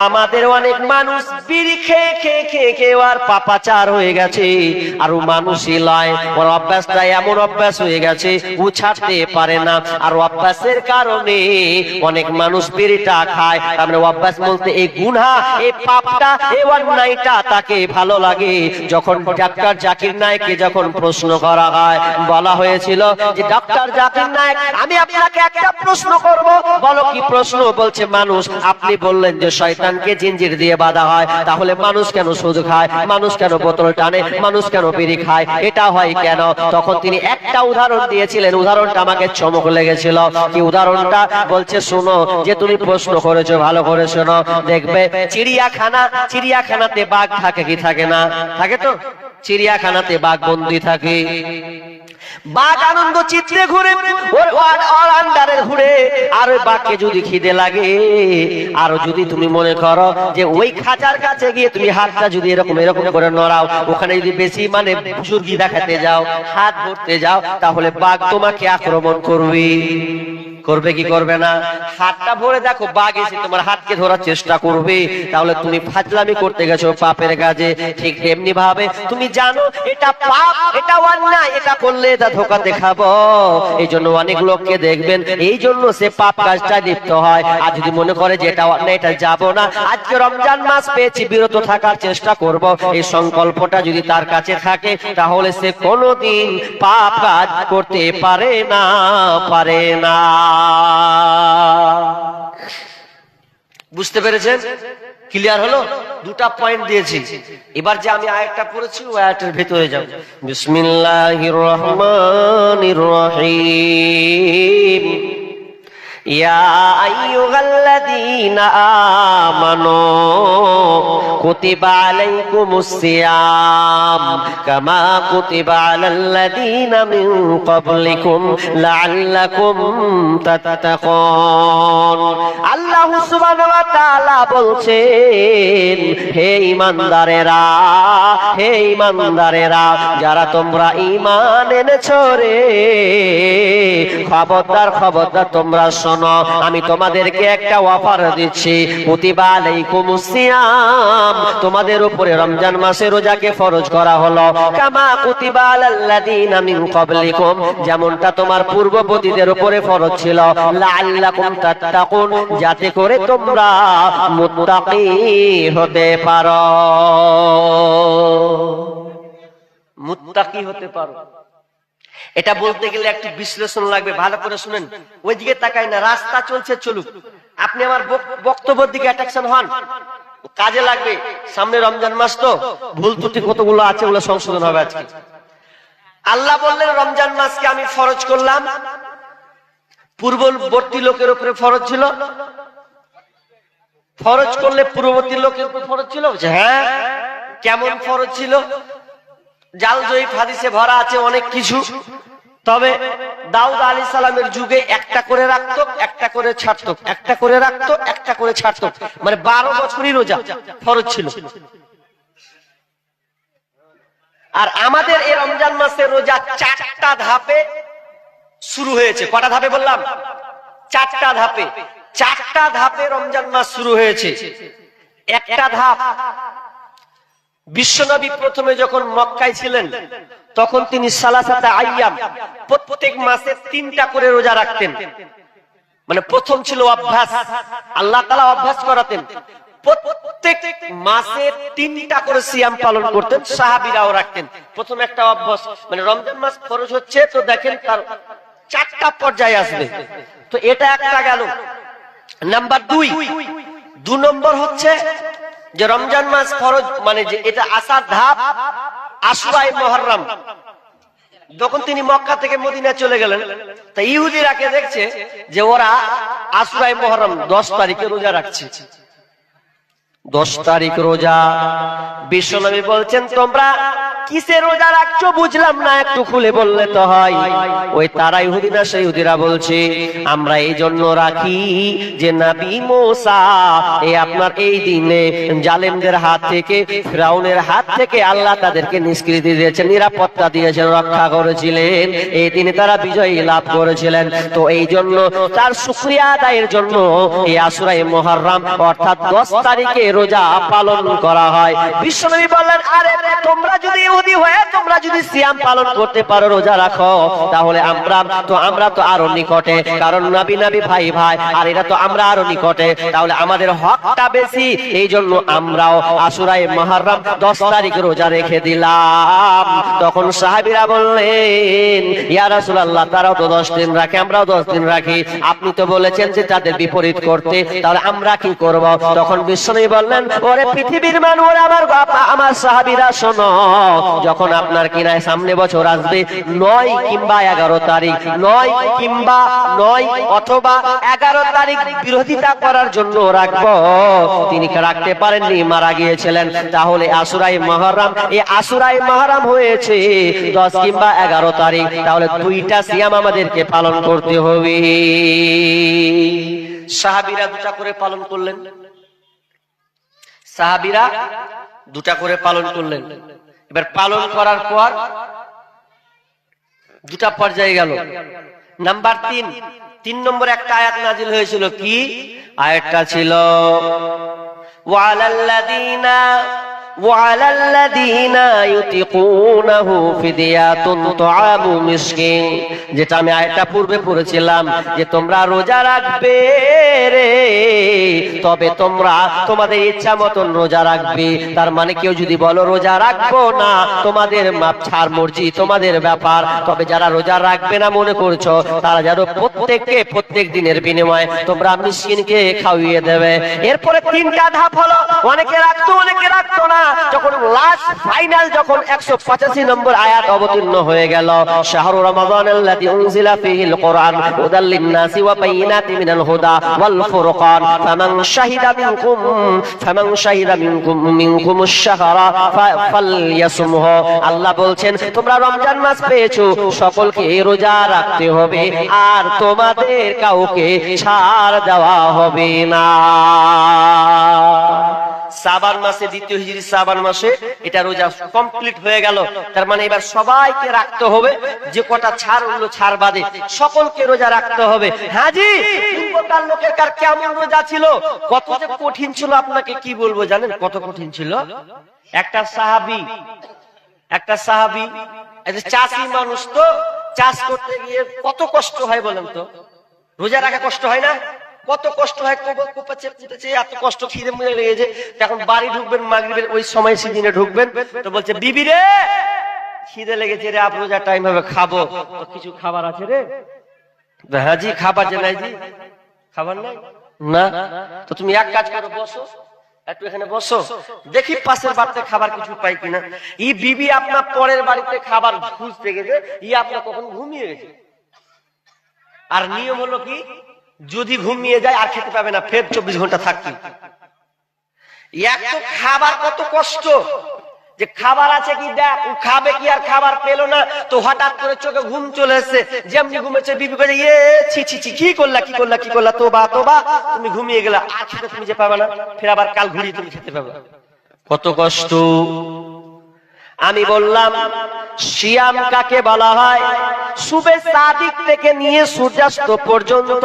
আমাদের অনেক মানুষ বিড়ি খেয়ে খেয়ে খেয়ে খেয়ে আর পাপাচার হয়ে গেছে। আর মানুষই লয়, ওর অভ্যাসটা এমন অভ্যাস হয়ে গেছে, ও ছাড়তে পারে না। আর অভ্যাসের কারণে অনেক মানুষ বিড়িটা খায়। আমরা অভ্যাস বলতে এই গুনহা, এই পাপটা, এই অন্যায়টা তাকে ভালো লাগে। যখন ডাক্তার জাকির নায়ককে যখন প্রশ্ন করা হয়, বলা হয়েছিল যে, ডাক্তার জাকির নায়ক, আমি আপনাকে একটা প্রশ্ন করব। বলো কি প্রশ্ন? বলছে, মানুষ, আপনি বললেন যে শয়তানকে জিঞ্জির দিয়ে বাঁধা হয়, তাহলে মানুষ কেন সুদ খায়? মানুষ কেন বোতল টানে? মানুষ কেন বিড়ি খায়? এটা হয় কেন? তখন তিনি একটা উদাহরণ দিয়েছিলেন। উদাহরণটা আমাকে চমক লেগেছিল। কি উদাহরণটা? বলছে, শুনো, যে তুমি প্রশ্ন করেছ, ভালো করে শোনো। দেখবে, চিড়িয়াখানা, চিড়িয়াখানাতে বাঘ থাকে কি থাকে না? থাকে তো? চিড়িয়াখানাতে বাঘ বন্দি থাকে। বাঘ আনন্দ চিত্রে ঘুরে আন্ডারে ঘুরে। আর ওই বাঘকে যদি খিদে লাগে, আর যদি তুমি মনে করো যে ওই খাঁচার কাছে গিয়ে তুমি হাতটা যদি এরকম এরকম করে নড়াও, ওখানে যদি বেশি মানে বুজুর্গি দেখাতে যাও, হাত ধরতে যাও, তাহলে বাঘ তোমাকে আক্রমণ করবে। করবে কি করবে না? হাতটা ভরে দেখো, বাঘ এসে তোমার হাতকে ধরার চেষ্টা করবে। তাহলে তুমি ফাজলামি করতে গেছো পাপের কাজে। ঠিক তেমনি ভাবে তুমি জানো, এটা পাপ, এটা অন্যায়, এটা করলে ধোকাতে খাব এই জন্য অনেক লোককে দেখবেন, এই জন্য সে পাপ কাজটা লিপ্ত হয়। আর যদি মনে করে যে এটা অন্যায়, এটা যাব না, আজকে রমজান মাস পেয়েছি, বিরত থাকার চেষ্টা করব। এই সংকল্পটা যদি তার কাছে থাকে, তাহলে সে কোনোদিন পাপ কাজ করতে পারে না পারে না। বুঝতে পেরেছেন? ক্লিয়ার হলো? দুটা পয়েন্ট দিয়েছি। এবার যে আমি আয়াতটা পড়েছি, ওই আয়াতের ভেতরে যাও। বিসমিল্লাহির রহমানির রহিম। يا أيها الذين آمنوا كتب عليكم الصيام كما كتب على الذين من قبلكم لعلكم تتقون আল্লাহ সুবহানাহু ওয়া তাআলা বলছেন হে ঈমানদারেরা হে ঈমানদারেরা যারা তোমরা ঈমান এনেছো রে খবরদার খবরদার তোমরা শোনো আমি তোমাদেরকে একটা অফার দিচ্ছি। তোমাদের উপরে রমজান মাসে রোজাকে ফরজ করা হলো। মিন যেমনটা তোমার পূর্ববর্তীদের উপরে ফরজ ছিল। যাতে করে তোমরা মুত্তাকি হতে পারো। মুত্তাকি হতে পারো। এটা বলতে গেলে একটু বিশ্লেষণ লাগবে, ভালো করে শুনেন। ওইদিকে তাকাই না, রাস্তা চলছে, চলুক। আপনি আমার বক্তব্যের দিকে অ্যাট্রাকশন হন। কাজে লাগবে। সামনে রমজান মাস তো, ভুল ত্রুটি কতগুলো আছে ওগুলো সংশোধন হবে আজকে। আল্লাহ বললেন, রমজান মাসকে আমি ফরজ করলাম। পূর্ববর্তী লোকের উপরে ফরজ ছিল। ফরজ করলে পূর্ববর্তী লোকের উপর ফরজ ছিল? হ্যাঁ। কেমন ফরজ ছিল? জাল জয়ীফ হাদিসে ভরা আছে অনেক কিছু। তবে দাউদ আলী সালামের যুগে একটা করে রাখতো, একটা করে ছাড়তো, একটা করে রাখতো, একটা করে ছাড়তো। মানে বারো বছরই রোজা ফরজ ছিল। আর আমাদের এই রমজান মাসের রোজা চারটা ধাপে শুরু হয়েছে। কটা ধাপে বললাম? চারটা ধাপে। চারটা ধাপে রমজান মাস শুরু হয়েছে। একটা ধাপ বিশ্বনবী প্রথমে যখন মক্কায় ছিলেন, তখন তিনি সালাসাতে আইয়াম, প্রত্যেক মাসে তিনটা করে রোজা রাখতেন। মানে প্রথম ছিল অভ্যাস, আল্লাহ তালা অভ্যাস করাতেন। প্রত্যেক মাসে তিনটা করে সিয়াম পালন করতেন, সাহাবিরাও রাখতেন। প্রথম একটা অভ্যাস মানে রমজান মাস খরচ হচ্ছে, তো দেখেন তার চারটা পর্যায়ে আসবে। তো এটা একটা গেল। নাম্বার দুই, দু নম্বর হচ্ছে যে রমজান মাস ফরজ মানে যে এটা আসার ধাপ, আশুরাই মহরম। যখন তিনি মক্কা থেকে মদিনা চলে গেলেন, তা ইহুদিরাকে দেখছে যে ওরা আশুরাই মহরম দশ তারিখে রোজা রাখছে। দশ তারিখ রোজা। বিশ্বনবী বলছেন, তোমরা কিসে রোজা রাখছো বুঝলাম না, একটু খুলে বললে তো হয়। ওই তারা ইহুদি না সেই ইহুদিরা বলছে, আমরা এই জন্য রাখি যে নবী মোসা এই আপনার এই দিনে জালেমদের হাত থেকে, ফিরাউনের হাত থেকে আল্লাহ তাদেরকে নিষ্কৃতি দিয়েছেন, নিরাপত্তা দিয়েছেন, রক্ষা করেছিলেন। এই দিনে তারা বিজয়ী লাভ করেছিলেন। তো এই জন্য তার শুক্রিয়া আদায়ের জন্য এই আসুরাই মহরম অর্থাৎ দশ তারিখে রোজা পালন করা হয়। বিশ্বনবী বললেন, আরে, তোমরা যদি ইহুদি হয়ে, তোমরা যদি সিয়াম পালন করতে পারো, রোজা রাখো, তাহলে আমরা তো আমরা তো আরও নিকটে। কারণ নবী নবী ভাই ভাই, আর এটা তো আমরা আরও নিকটে। তাহলে আমাদের হকটা বেশি এই জন্য আমরাও মহরম দশ তারিখ রোজা রেখে দিলাম। তখন সাহাবিরা বললেন তারাও তো দশ দিন রাখে, আমরাও দশ দিন রাখি। আপনি তো বলেছেন যে তাদের বিপরীত করতে, তাহলে আমরা কি করব? তখন বিশ্বনবী বললেন, ওরে পৃথিবীর মানুষ, আমার আমার সাহাবিরা, শোনো যখন আপনার কিনায় সামনে বছর আসবে, নয় কিংবা এগারো তারিখ, নয় কিংবা নয় অথবা এগারো তারিখ বিরোধিতা করার জন্য রাখব। তিনি রাখতে পারেননি? মারা গিয়েছিলেন। তাহলে আসুরাই মহরম, এই আসুরাই মহরম হয়েছে দশ কিংবা এগারো তারিখ। তাহলে দুইটা সিয়াম আমাদেরকে পালন করতে হবে। সাহাবিরা দুটা করে পালন করলেন। সাহাবিরা দুটা করে পালন করলেন। এবার পালন করার পর দুটা পর্যায়ে গেল। নাম্বার তিন তিন নম্বর একটা আয়াত নাজিল হয়েছিল কি? আয়াতটা ছিল, ওয়ালাল্লাযীনা وعلى الذين يطيقونه فدية طعام مسكين যেটা আমি আয়টা পূর্বে পড়েছিলাম যে তোমরা রোজা রাখবে রে তবে তোমরা তোমাদের ইচ্ছা মতন রোজা রাখবে তার মানে কেউ যদি বলো রোজা রাখবো না তোমাদের মাপ ছাড় মর্জি তোমাদের ব্যাপার তবে যারা রোজা রাখবে না মনে করছো তারা যেন প্রত্যেককে প্রত্যেক দিনের বিনিময়ে তোমরা মিসকিনকে খাওয়িয়ে দেবে এরপরে তিনটা ধাপ হলো অনেকে রাখতো অনেকে রাখতো না যখন লাস্ট ফাইনাল যখন 185 নম্বর আয়াত অবতীর্ণ হয়ে গেল, শাহরু রমাদান আল্লাযী উনজিলা ফীহিল কুরআন হুদাল লিন-নাসি ওয়া মিনাল হুদা ওয়াল ফুরকান, ফামান শাহিদা মিনকুম, ফামান শাহিদা মিনকুম মিনকুমুশ শাহরা আল্লাহ বলছেন, তোমরা রমজান মাস পেয়েছ, সকলকে রোজা রাখতে হবে, আর তোমাদের কাউকে ছাড় দেওয়া হবে না। সাবান মাসে, দ্বিতীয় হিজরি সাবান মাসে, এটা রোজা কমপ্লিট হয়ে গেল। তার মানে এবার সবাইকে রাখতে হবে, যে কটা ছাড় হলো ছাড় বাদে, সকলকে রোজা রাখতে হবে। হ্যাঁ জি লোকের কার কেমন রোজা ছিল? কত যে কঠিন ছিল আপনাকে কি বলব জানেন? কত কঠিন ছিল? একটা সাহাবি একটা সাহাবি চাষি মানুষ তো, চাষ করতে গিয়ে কত কষ্ট হয় বলেন তো? রোজা রাখা কষ্ট হয় না? কত কষ্ট হয় কোপ- কোপাচ্ছে কুটেছে এত কষ্ট খিদে মুড়ে লেগেছে এখন বাড়ি ঢুকবেন, মাগরিবের ওই সময় সিজনে ঢুকবেন, তো বলছে, বিবি রে, খিদে লেগেছে রে, আপ রোজা টাইম হবে, খাব। তো কিছু খাবার আছে রে? হ্যাঁ জি, খাবার যে নাই জি। খাবার নাই? না। তো তুমি এক কাজ করো, বসো। একটু এখানে বসো। দেখি পাশের বাড়িতে খাবার কিছু পাই কিনা। ই বিবি আপনার পরের বাড়িতে খাবার খুঁজতে গেছে, ই আপনার কখন ঘুমিয়ে গেছে। আর নিয়ম হলো কি? যদি ঘুমিয়ে যায় আর খেতে পাবে না, ফের চব্বিশ ঘণ্টা থাকতে এক তো খাবার কত কষ্ট, যে খাবার আছে কি দেখ, ও খাবে কি আর খাবার পেল না, তো হঠাৎ করে চোখে ঘুম চলে এসছে, যেমনি ঘুমেছে বিবি করে ইয়ে ছি ছি ছি, কি করলা কি করলা কি করলা, তোবা তোবা, তুমি ঘুমিয়ে গেলা, আর খেতে তুমি যে পাবে না, ফের আবার কাল ঘুরিয়ে তুমি খেতে পাবে। কত কষ্ট। আমি বললাম, শিয়াম কাকে বলা হয়? সুবে সাদিক থেকে নিয়ে সূর্যাস্ত পর্যন্ত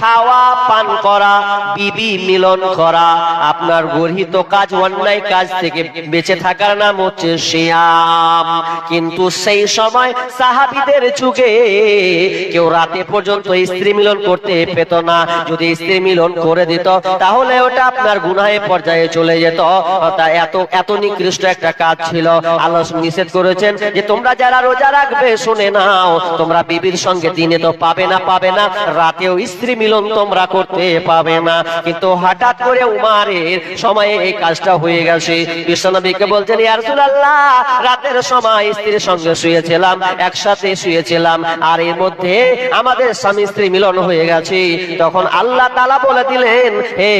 খাওয়া, পান করা, বিবি মিলন করা, আপনার গর্হিত কাজ, অন্যায় কাজ থেকে বেঁচে থাকার নাম হচ্ছে শিয়াম। কিন্তু সেই সময় সাহাবিদের যুগে কেউ রাতে পর্যন্ত স্ত্রী মিলন করতে পেত না। যদি স্ত্রী মিলন করে দিত, তাহলে ওটা আপনার গুনাহে পর্যায়ে চলে যেত। তা এত এত নিকৃষ্ট একটা কাজ ছিল। আল্লাহ নিষেধ করেছেন যে তোমরা যারা রোজা রাখবে শুনে নাও তোমরা বিবির সঙ্গে দিনে তো পাবে না পাবে না রাতেও স্ত্রী মিলন তোমরা করতে পাবে না। কিন্তু হঠাৎ করে উমারের সময়ে এই কাজটা হয়ে গেছে। বিশ্বনবীকে বলছেন রাতের সময় স্ত্রীর সঙ্গে শুয়েছিলাম একসাথে শুয়েছিলাম আর এর মধ্যে আমাদের স্বামী স্ত্রী মিলন হয়ে গেছে। তখন আল্লাহ তাআলা বলে দিলেন হে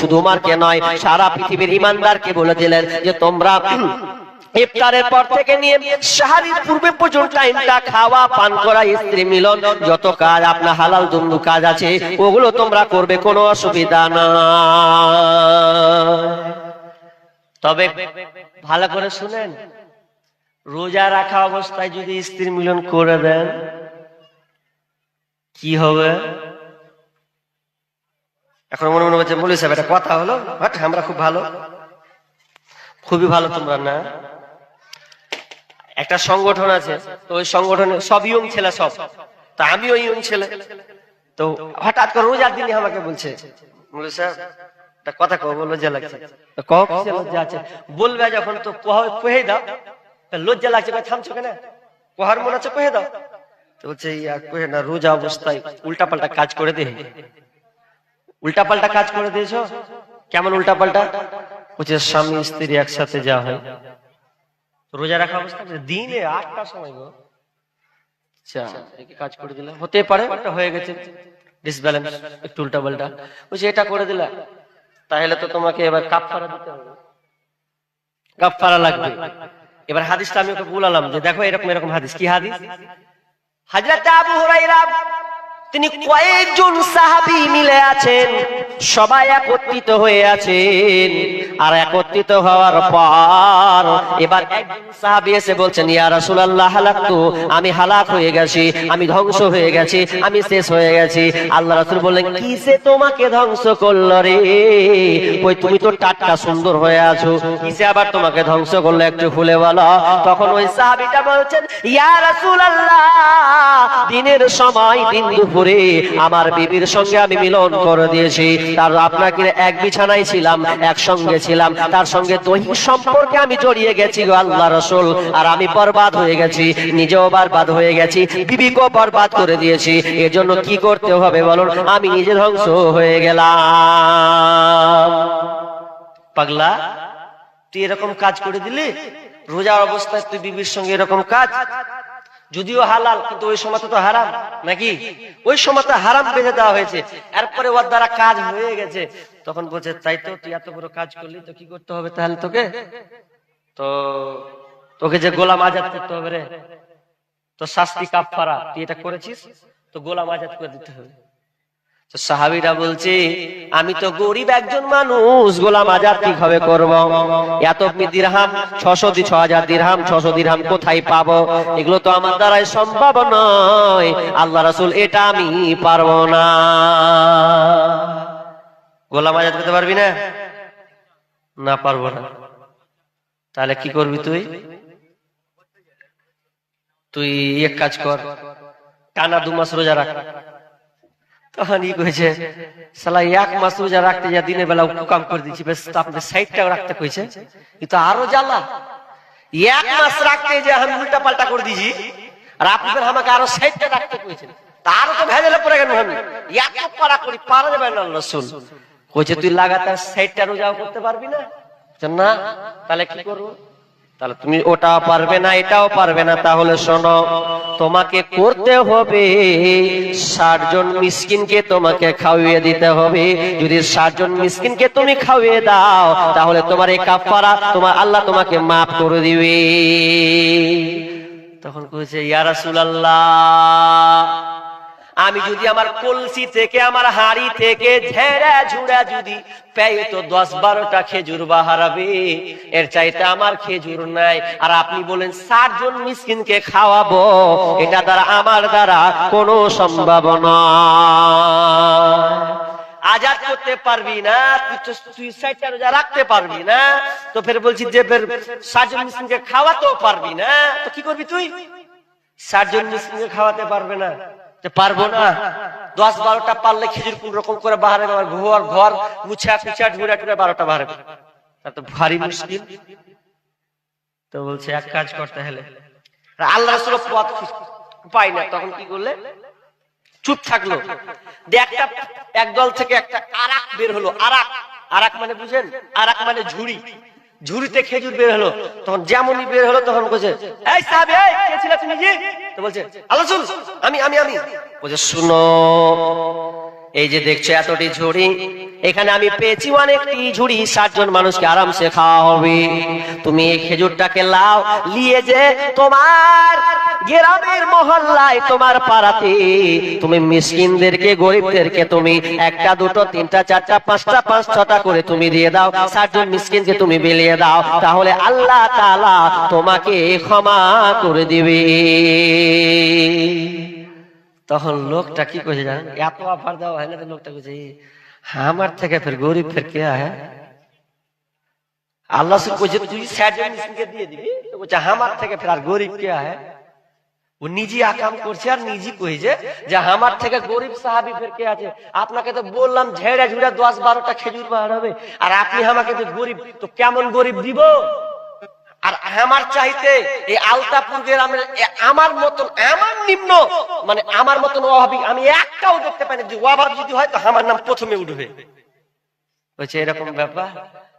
শুধু উমারকে নয় সারা পৃথিবীর ইমানদারকে বলে দিলেন যে তোমরা ইফতারের পর থেকে নিয়ে সাহারির পূর্বে পর্যন্ত টাইমটা খাওয়া পান করা স্ত্রী মিলন যত কাজ আপনার হালাল দুন্দু কাজ আছে ওগুলো তোমরা করবে কোনো অসুবিধা না। তবে ভালো করে শুনেন রোজা রাখা অবস্থায় যদি স্ত্রী মিলন করে দেন কি হবে? এখন মনে মনে হচ্ছে সাহেব একটা কথা হলো হাট, আমরা খুব ভালো। খুবই ভালো তোমরা না? একটা সংগঠন আছে, তো ওই সংগঠনে সব ইয়ং ছেলে সব। তা আমিও ইয়ং ছেলে। তো হঠাৎ করে রোজার দিনে আমাকে বলছে কথা কো বলো, লজ্জা লাগছে। কও লজ্জা আছে? বলবে যখন, তো কহে দাও। লজ্জা লাগছে থামছো কেন? কোহার মনে আছে কহে দাও। তো বলছে, ইয়া কহে না, রোজা অবস্থায় উল্টা পাল্টা কাজ করে দে। উল্টা পাল্টা কাজ করে দিয়েছ? কেমন উল্টা পাল্টা বলছে, স্বামী, স্ত্রী একসাথে যা হয়। রোজা রাখা অবস্থা দিনে আটটার সময় গো। আচ্ছা কাজ করে দিলাম। হতে পারে একটা হয়ে গেছে। ডিসব্যালেন্স একটু উল্টা পাল্টা। বলছে এটা করে দিলা তাহলে তো তোমাকে এবার কাপফারা দিতে হবে। কাপফারা লাগবে। এবার হাদিসটা আমি ওকে বলালাম যে দেখো এরকম এরকম হাদিস। কি হাদিস? হাজরত আবু হুরাইরা তিনি কয়েকজন সাহাবী মিলে আছেন, সবাই একত্রিত হয়ে আছেন। আর একত্রিত হওয়ার পর এবার সাহাবী এসে বলছেন, ইয়া রাসূলুল্লাহ, হালাকতু। আমি হালাক হয়ে গেছি, আমি ধ্বংস হয়ে গেছি, আমি শেষ হয়ে গেছি। আল্লাহ রাসূল বললেন, কিসে তোমাকে ধ্বংস করল রে? ওই তুমি তো টাটকা সুন্দর হয়ে আছো। কিসে আবার তোমাকে ধ্বংস করল একটু খুলে বলো? তখন ওই সাহাবীটা বলছেন, ইয়া রাসূলুল্লাহ, দিনের সময় দিন দুপুরে আমার বিবির সঙ্গে আমি মিলন করে দিয়েছি। তার আপনাকে এক বিছানায় ছিলাম, একসঙ্গে ছিলাম। তার সঙ্গে দৈহিক সম্পর্কে আমি জড়িয়ে গেছি আল্লাহ রসুল। আর আমি বরবাদ হয়ে গেছি, নিজেও বরবাদ হয়ে গেছি, বিবিকেও বরবাদ করে দিয়েছি। এর জন্য কি করতে হবে বলুন? আমি নিজে ধ্বংস হয়ে গেলাম। পাগলা, তুই এরকম কাজ করে দিলি? রোজার অবস্থায় তুই বিবির সঙ্গে এরকম কাজ? যদিও হালাল, কিন্তু ওই সময় তো হারাম, নাকি? ওই সময় হারাম বেঁধে দেওয়া হয়েছে। এরপরে ওর দ্বারা কাজ হয়ে গেছে। তখন বলছে, তাই তো তুই এত বড় কাজ করলি, তো কি করতে হবে তাহলে তোকে? তো তোকে যে গোলাম আজাদ করতে হবে রে তো শাস্তি কাপ তুই এটা করেছিস? তো গোলাম আজাদ করে দিতে হবে। সাহাবিরা বলছে, আমি তো গরিব একজন মানুষ, গোলাম আজাদ কীভাবে করব? এত দিরহাম, ছশো ছ হাজার দিরহাম, ছশো দিরহাম কোথায় পাবো? এগুলো তো আমার দ্বারাই সম্ভব নয়। আল্লাহ রাসুল, এটা আমি পারব না। গোলাম আজাদ করতে পারবি না? না, পারব না। তাহলে কি করবি তুই? তুই এক কাজ কর, টানা দু মাস রোজা রাখ। কইছে, সালা, এক মাস রোজা রাখতে যা দিনের বেলা কাম করে দিচ্ছি বেশ আপনাদের সাইডটা রাখতে কইছে। কিন্তু আরও জ্বালা। এক মাস রাখতে যে আমি উল্টা পাল্টা করে দিছি আর আপনাদের আমাকে আরও সাইডটা রাখতে কইছেন। তারও তো ভেজালে পড়ে গেল আমি। করি পারা যাবে না রসুল। কইছে, তুই লাগাতার সাইডটা রোজাও করতে পারবি না? না। তাহলে কি করব? তাহলে তুমি ওটাও পারবে না, এটাও পারবে না। তাহলে শোনো, তোমাকে করতে হবে, ষাট জন মিসকিনকে তোমাকে খাওয়িয়ে দিতে হবে। যদি ষাট জন মিসকিনকে তুমি খাওয়িয়ে দাও, তাহলে তোমার এই কাফারা তোমার আল্লাহ তোমাকে মাফ করে দিবে। তখন কইছে, ইয়া রাসূলুল্লাহ আমি যদি আমার কলসি থেকে, আমার হাড়ি থেকে ঝেড়া ঝুড়া যদি পেয়ে তো দশ বারোটা খেজুর বাহারাবে এর চাইতে আমার খেজুর নাই। আর আপনি বলেন ষাট জন মিসকিনকে খাওয়াবো, এটা দ্বারা আমার দ্বারা কোনো সম্ভাবনা আজাদ করতে পারবি না, তুই তো রোজা রাখতে পারবি না। তো ফের বলছি, যে ফের ষাট জন মিসকিনকে খাওয়াতেও পারবি না। তো কি করবি তুই? ষাট জন মিসকিনকে খাওয়াতে পারবে না। পারব না। দশ বারোটা পারলে খেজুর কোন রকম করে বাহারে ঘর ঘর মুছা কুচা ঢুরা টুরা বারোটা বাহারে তা তো ভারী মুশকিল। তো বলছে, এক কাজ করতে হলে। আল্লাহ রাসূল পথ পাই না তখন কি করলে? চুপ থাকল। একটা এক দল থেকে একটা আরাক বের হলো। আরাক আরাক মানে বুঝেন? আরাক মানে ঝুড়ি। ঝুড়িতে খেজুর বের হলো। তখন যেমনই বের হলো তখন বলছে, এই সাহেব, এই কে তুমি আমি আমি আমি। বলছে শুনো এই যে দেখছ এতটি ঝুড়ি এখানে আমি পেয়েছি অনেকটি ঝুড়ি, ষাট জন মানুষকে আরামসে খাওয়া হবে। তুমি এই খেজুরটাকে লাও, নিয়ে যে তোমার গ্রামের মহল্লায়, তোমার পাড়াতে। তুমি মিসকিনদেরকে, গরিবদেরকে তুমি একটা, দুটো, তিনটা, চারটা, পাঁচটা, পাঁচ, ছটা করে তুমি দিয়ে দাও, ষাট জন মিসকিনকে তুমি বিলিয়ে দাও। তাহলে আল্লাহ তাআলা তোমাকে ক্ষমা করে দিবে। তখন লোকটা কি কইছে জানেন? এত অফার দেওয়া হয় না লোকটা কইছে আমার থেকে ফের গরিব ফের কে আয় আল্লাহ কইছে, তুই জন দিয়ে দিবি? তো আমার থেকে ফের আর গরিব কে আয় ও নিজে আকাম করছে আর নিজে কইছে যে আমার থেকে গরিব সাহাবি ফের কে আছে? আপনাকে তো বললাম, ঝেড়া ঝুড়া দশ বারোটা খেজুর বার হবে, আর আপনি আমাকে তো গরিব, তো কেমন গরিব দিব? আর আমার চাইতে এই আলতাপুর এ- আমার মতন আমার নিম্ন মানে আমার মতন অভাবী আমি একটাও দেখতে পাই যে অভাব যদি হয় তো আমার নাম প্রথমে উঠবে। বলছে এরকম ব্যাপার?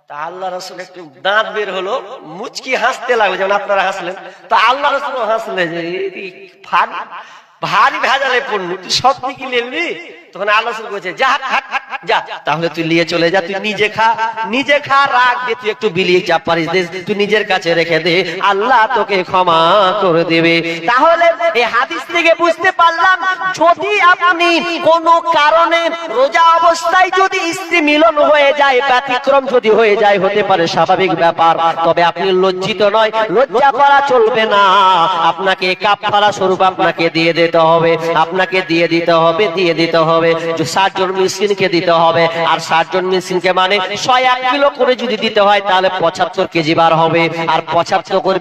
তা আল্লাহ রসুল একটু দাঁত বের হলো মুচকি হাসতে লাগল যেমন আপনারা হাসলেন। তা আল্লাহ রসুল হাসলে যে ভারী ভেজালে পড়লু তুই সব দিকে নেবি? তখন আল্লাহ রসুল বলছে যা হাট, হাট, যা, তাহলে তুই নিয়ে চলে যা, তুই নিজে খা নিজে খা রাখ দে, তুই একটু বিলিয়ে চাপ পারিস দে, তুই নিজের কাছে রেখে দে, আল্লাহ তোকে ক্ষমা করে দেবে। তাহলে এই হাদিস থেকে বুঝতে পারলাম, যদি আপনি কোন কারণে রোজা অবস্থায় যদি স্ত্রী মিলন হয়ে যায়, ব্যতিক্রম যদি হয়ে যায়, হতে পারে স্বাভাবিক ব্যাপার, তবে আপনি লজ্জিত নয়, লজ্জা করা চলবে না। আপনাকে কাপড়া স্বরূপ আপনাকে দিয়ে দিতে হবে, আপনাকে দিয়ে দিতে হবে, দিয়ে দিতে হবে। ষাট জন মিসকিনকে দিতে হবে। আর ষাট জন মিসকিনকে মানে ছয় এক কিলো করে যদি দিতে হয়, তাহলে পঁচাত্তর কেজি বার হবে। আর পঁচাত্তর করে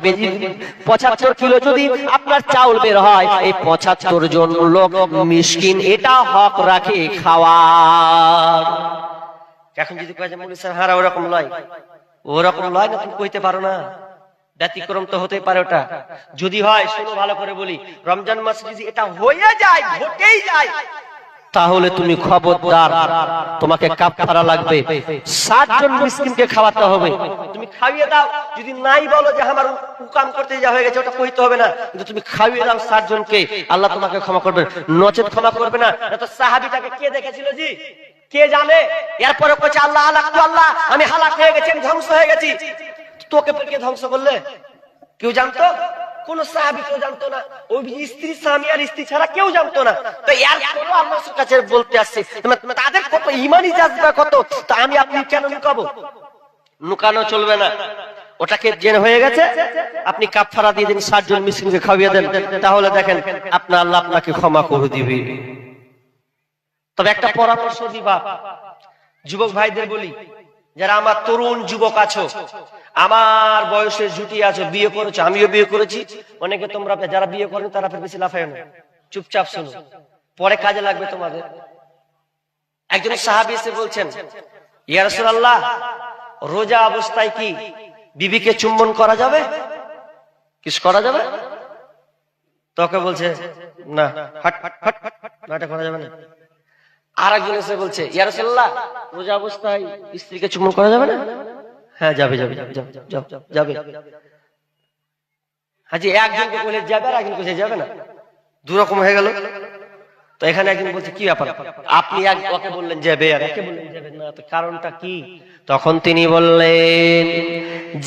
পঁচাত্তর কিলো যদি আপনার চাউল বের হয়, এই পঁচাত্তর জন লোক মিসকিন, এটা হক রাখে খাওয়ার এখন যদি কয় যে, মৌলী হারা ওরকম লয়। ওরকম লয় না, তুমি কইতে পারো না। ব্যতিক্রম তো হতেই পারে ওটা। যদি হয়, শুনো, ভালো করে বলি, রমজান মাস যদি এটা হয়ে যায়, ঘটেই যায় তাহলে তুমি খবরদার। তোমাকে কাপ ফারা লাগবে। ষাট জন মিসকিনকে খাওয়াতে হবে। তুমি খাইয়ে দাও। যদি নাই বলো যে আমার উকাম করতে যা হয়ে গেছে, ওটা কইতে হবে না। কিন্তু তুমি খাইয়ে দাও ষাট জনকে আল্লাহ তোমাকে ক্ষমা করবে নচেত ক্ষমা করবে না। তো সাহাবিটাকে কে দেখেছিল জি? কে জানে? এরপরে কইছে, আল্লাহ আল্লাহ তু আল্লাহ, আমি হালাক হয়ে গেছি ধ্বংস হয়ে গেছি। তোকে কে ধ্বংস করলে? কেউ জানতো? কোন সাহাবি কেউ জানতো না। ওই স্ত্রী স্বামী আর স্ত্রী ছাড়া কেউ জানতো না। তো এর এরপরও আল্লাহর কাছে বলতে আসছে মানে তাদের কত ইমানি জাজবা কত, তা আমি আপনি কেন লুকাবো? লুকানো চলবে না। ওটাকে জেনে হয়ে গেছে। আপনি কাপফারা দিয়ে দিন, ষাট জন মিসকিনকে খাওয়িয়ে দেন। তাহলে দেখেন, আপনার আল্লাহ আপনাকে ক্ষমা করে দিবে। তবে একটা পরামর্শ দিবা। যুবক ভাইদের বলি যারা আমার তরুণ যুবক আছো আমার বয়সের জুটি আছো বিয়ে করেছ আমিও বিয়ে করেছি অনেকে তোমরা যারা বিয়ে করেন তারা বেশি লাফায় না চুপচাপ শোনো পরে কাজে লাগবে তোমাদের একজন সাহাবি এসে বলছেন ইয়া রাসূলুল্লাহ রোজা অবস্থায় কি বিবিকে চুম্বন করা যাবে কিস করা যাবে তোকে বলছে না হাট হাট হাট হাট, এটা করা যাবে না আর একজন এসে বলছে ইয়ারসাল্লাহ রোজা অবস্থায় স্ত্রীকে চুম্বন করা যাবে না? হ্যাঁ যাবে যাবে যাবে যাবে, যাবে, যাবে আর একজন যাবে না। দু রকম হয়ে গেল। তো এখানে একজন বলছে কি ব্যাপার? আপনি এক ওকে বললেন যাবে আর একে বললেন যাবে না। কারণটা কি? তখন তিনি বললেন